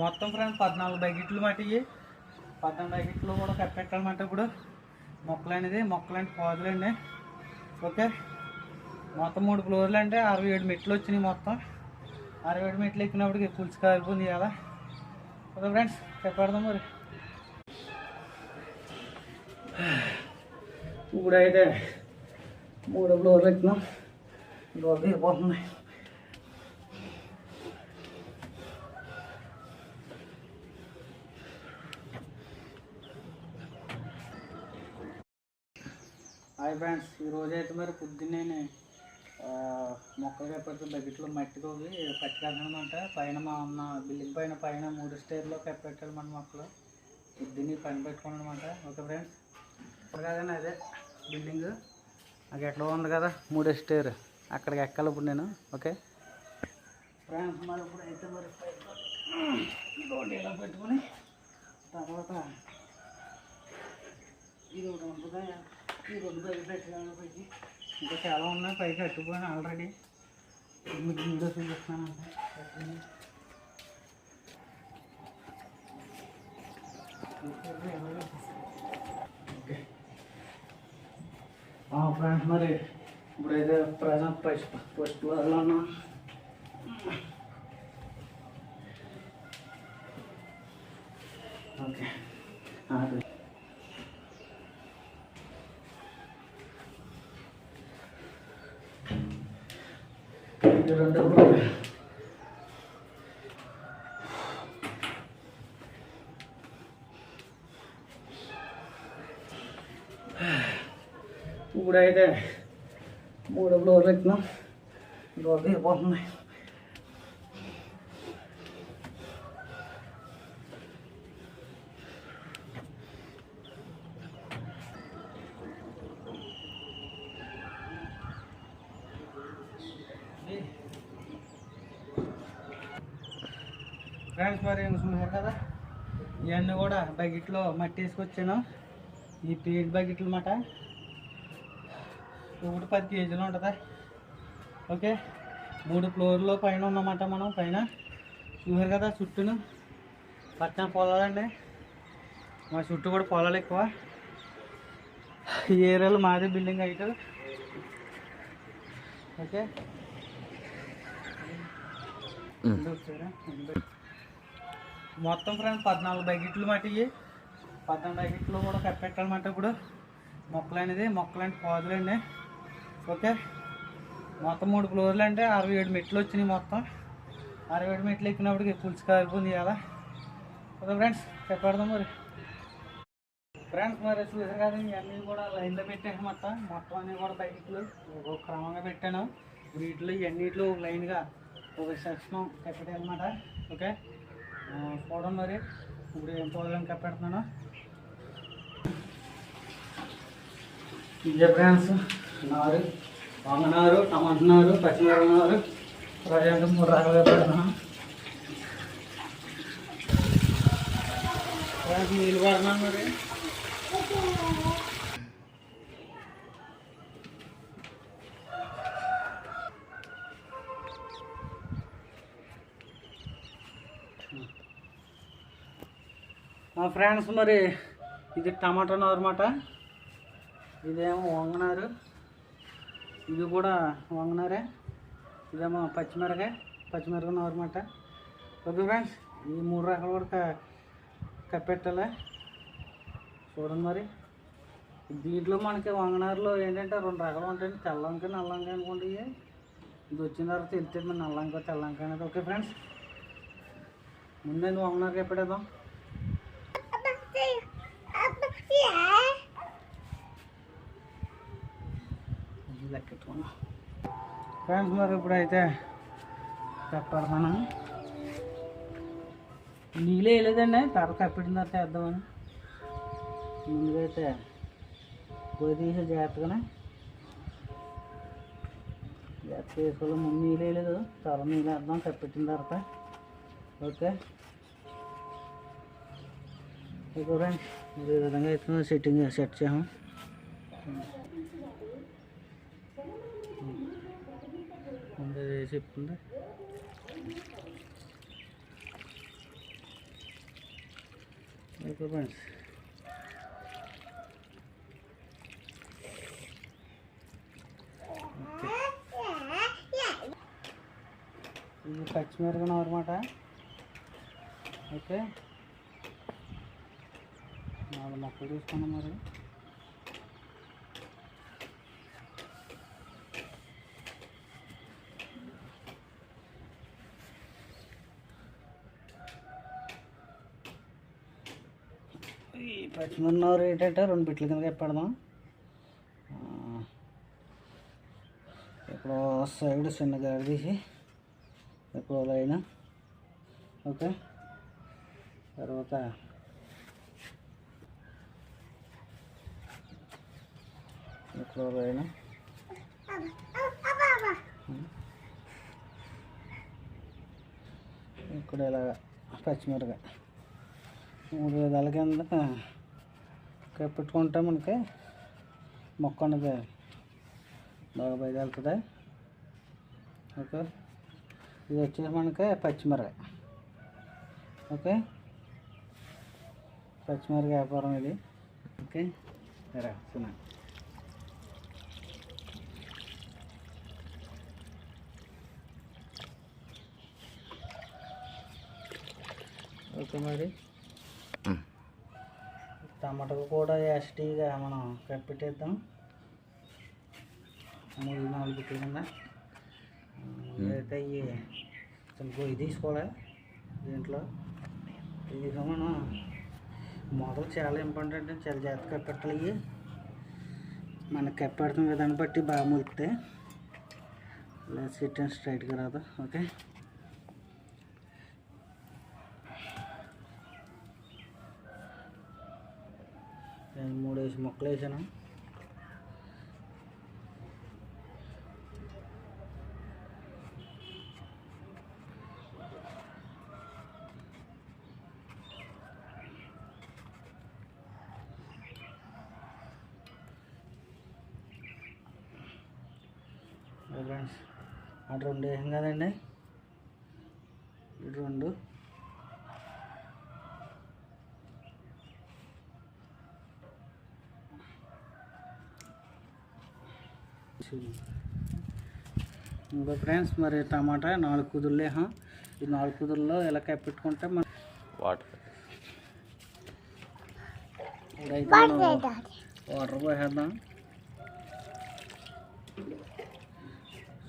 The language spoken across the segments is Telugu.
మొత్తం ఫ్రెండ్స్ పద్నాలుగు బకెట్లు మాట ఇవి పద్నాలుగు బకెట్లు కూడా కప్పెట్టాలన్నమాట ఇప్పుడు మొక్కలు అనేది మొక్కలు అంటే పాదులండి. ఓకే? మొత్తం మూడు ఫ్లోర్లు అంటే అరవై ఏడు మెట్లు వచ్చినాయి మొత్తం. అరవై ఏడు మెట్లు ఎక్కినప్పటికి పులుసు కాలిపోయింది కదా ఓకే ఫ్రెండ్స్ చెప్పేద్దాం మరి. ఇప్పుడైతే మూడు ఫ్లోర్లు ఎక్కినాం. రోజు పోతున్నాయి హాయ్ ఫ్రెండ్స్ ఈరోజు అయితే మరి పొద్దున్నే మొక్కలు కప్పటి బకెట్లో మట్టి తోగి పైన మా ఉన్న బిల్డింగ్ పైన పైన మూడు స్టేర్లో కప్పెట్టాలి మొక్కలు. పొద్దున్నే పని పెట్టుకున్నాం అనమాట ఓకే ఫ్రెండ్స్ ఇప్పుడు కాదండి అదే బిల్డింగ్. నాకు ఎట్లా ఉంది కదా మూడో స్టేర్. అక్కడికి ఎక్కాలి ఇప్పుడు నేను ఓకే? ఫ్రెండ్స్ మరి ఇప్పుడు అయితే మరి ఇదొకటి ఇలా పెట్టుకొని తర్వాత ఇది ఒకటి ఉంటుంది? ఈ రెండు పైకి పెట్టాలి పైకి ఇంకా చాలా ఉన్నాయి పైకి కట్టుకుపోయాను ఆల్రెడీ మీకు వీడియో చూపిస్తున్నాను ఫ్రెండ్స్ మరి ఇప్పుడైతే ప్రజెంట్ ఫస్ట్ ఫస్ట్ ఫ్లోర్లో ఉన్నాం ఓకే ఇది రెండో ఫ్లోర్ ఇప్పుడైతే మూడు ఫ్లోర్లు ఎక్కినాం రోజు అయిపోతుంది ఫ్రెండ్స్ మరి చూసారు కదా? ఇవన్నీ కూడా బకెట్లో మట్టి వేసుకొచ్చాను. ఈ పేడ్ బకెట్లు మాట. ఒకటి పది కేజీలు ఉంటుందా. ఓకే? మూడు ఫ్లోర్లో పైన ఉన్నమాట మనం పైన. చూసారు కదా చుట్టూను? పక్కన పొలాలండి. మా చుట్టూ కూడా పొలాలు ఎక్కువ. ఈ ఏరియాలో మాదే బిల్డింగ్ అయితే ఓకే? మొత్తం ఫ్రెండ్స్ పద్నాలుగు బకెట్లు మాట ఇవి పద్నాలుగు బకెట్లు కూడా కప్పెట్టాలన్నమాట ఇప్పుడు. మొక్కలు అనేది మొక్కలు అంటే పాదులండి. ఓకే? మొత్తం మూడు ఫ్లోర్లు అంటే అరవై ఏడు మెట్లు వచ్చినాయి మొత్తం. అరవై ఏడు మెట్లు ఎక్కినప్పటికి పులుసు కాలిపోయింది కదా ఓకే ఫ్రెండ్స్ చెప్పేద్దాం మరి. ఫ్రెండ్స్ మరి చూసారు కదా ఇవన్నీ కూడా లైన్లో పెట్టాను మొత్తం. మొత్తం అన్నీ కూడా బకెట్లు. క్రమంగా పెట్టాను. వీటిలో ఇవన్నిట్లో లైన్గా ఒక సెక్షన్ కప్పెట్టాలన్నమాట ఓకే? చూడండి మరి. ఇప్పుడు ఏం పోదాం కప్పెడుతున్నాను ఇదే ఫ్రెండ్స్ నారు వంగనారు టమాటా నారు పచ్చిమిరప నారు ప్రజెంట్ మూడు రకాలుగా పెడుతున్నాను నీళ్ళు పడుతున్నాను మరి. ఫ్రెండ్స్ మరి ఇది టమాటా అనమాట ఇదేమో వంగనారు. ఇది కూడా వంగనారే. ఇదేమో పచ్చిమిరకాయ పచ్చిమిరకాయ అనమాట ఓకే ఫ్రెండ్స్ ఈ మూడు రకాలు కూడా క- కప్పెట్టాలి. చూడండి మరి. దీంట్లో మనకి వంగనారులో ఏంటంటే రెండు రకాలు ఉంటాయండి తెల్లంకాయ నల్లంకాయ అనుకోండి. ఇది వచ్చిన తర్వాత తెలుస్తుంది నల్లంకాయ నల్లంక తెల్లంక అనేది. ఓకే ఫ్రెండ్స్ ముందే వంగనారు కప్పెడేద్దాం లెక్కెట్టుకున్నాం ఫ్రెండ్స్ మరి ఇప్పుడైతే చెప్పాను నీళ్ళు వేయలేదండి తర్వాత కప్పెట్టిన తర్వాత వేద్దామని ముందుగా అయితే పొయ్యి తీసి జాగ్రత్తగానే జాగ్రత్త వేసుకోవాలి ముందు నీళ్ళు వేయలేదు తర్వాత నీళ్ళు వేద్దాం కప్పెట్టిన తర్వాత ఓకే ఓకే ఫ్రెండ్స్ ఈ విధంగా అయితే సెట్టింగ్ సెట్ చేసాము సైజ్ చెప్తుందా ఓకే ఫ్రెండ్స్ ఇది పచ్చిమిరపకాయ అనమాట ఓకే నాలుగు మొక్కలు చూసుకున్నాం మరి. ఈ ఏంటంటే రెండు బిట్ల కింద పెడదాం ఇప్పుడు సైడ్ చిన్నగా తీసి ఎక్కువ లైన్ ఓకే? తర్వాత ఇక్కడ లైన్ ఇక్కడ ఇలాగ పచ్చిమిరకాయ మూడు విధాల కింద పెట్టుకుంటే మనకి మొక్క అనేది బాగా బయట వెళ్తుంది ఓకే. ఇది వచ్చేసి మనకి పచ్చిమిరకాయ. ఓకే. పచ్చిమిరకాయ వ్యాపారం ఇది. ఓకే. సరే సున్నా ఓకే మరి. టమాటాలు కూడా ఎస్టీగా మనం కప్పెట్టేద్దాం మూడు నాలుగు బిట్లు కింద. అయితే ఇవి కొంచెం ఇది తీసుకోవాలి దీంట్లో. ఇది మనం మొదలు చాలా ఇంపార్టెంట్ చాలా జాగ్రత్త కప్పెట్టాలి ఇవి మనకి కప్పెడుతున్న విధాన్ని బట్టి బాగా లేదా సిట్ అండ్ స్ట్రైట్గా రాదు. ఓకే నేను మూడు వేసి మొక్కలు వేసాను ఫ్రెండ్స్ అటు రెండు వేసాం కదండి ఇటు రెండు ఇంకా ఫ్రెండ్స్ మరి టమాటా నాలుగు కుదురులే. ఈ నాలుగు కుదురులో ఇలా కప్పెట్టుకుంటే మన వాటర్. ఇప్పుడైతే వాటర్ పోసేద్దాం.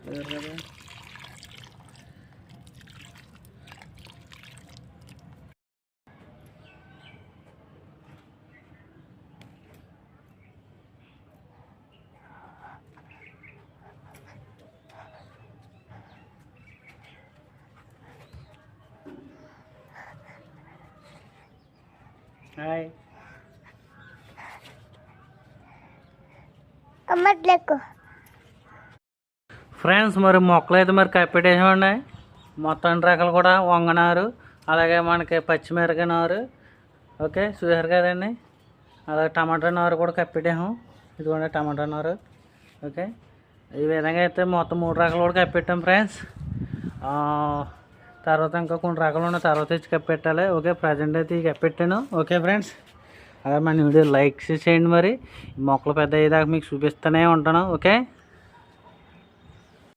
కదా హాయ్. ఫ్రెండ్స్ మరి మొక్కలు అయితే మరి కప్పెట్టేసామండి మొత్తం అన్ని రకాలు కూడా వంగనారు. అలాగే మనకి పచ్చిమిరకాయ నారు ఓకే చూసారు కదండి? అలాగే టమాటా నారు కూడా కప్పెట్టాము ఇదిగోండి టమాటా నారు. ఓకే ఈ విధంగా అయితే మొత్తం మూడు రకాలు కూడా కప్పెట్టాం ఫ్రెండ్స్. ఆ, తర్వాత ఇంకా కొన్ని రకాలు ఉన్నాయి. తర్వాత ఇచ్చి కప్పెట్టాలి. ఓకే ప్రజెంట్ అయితే ఇవి కప్పెట్టాను. ఓకే ఫ్రెండ్స్ అలా మన వీడియో లైక్స్ చేయండి మరి. మొక్కలు పెద్ద అయ్యేదాకా మీకు చూపిస్తూనే ఉంటాను. ఓకే?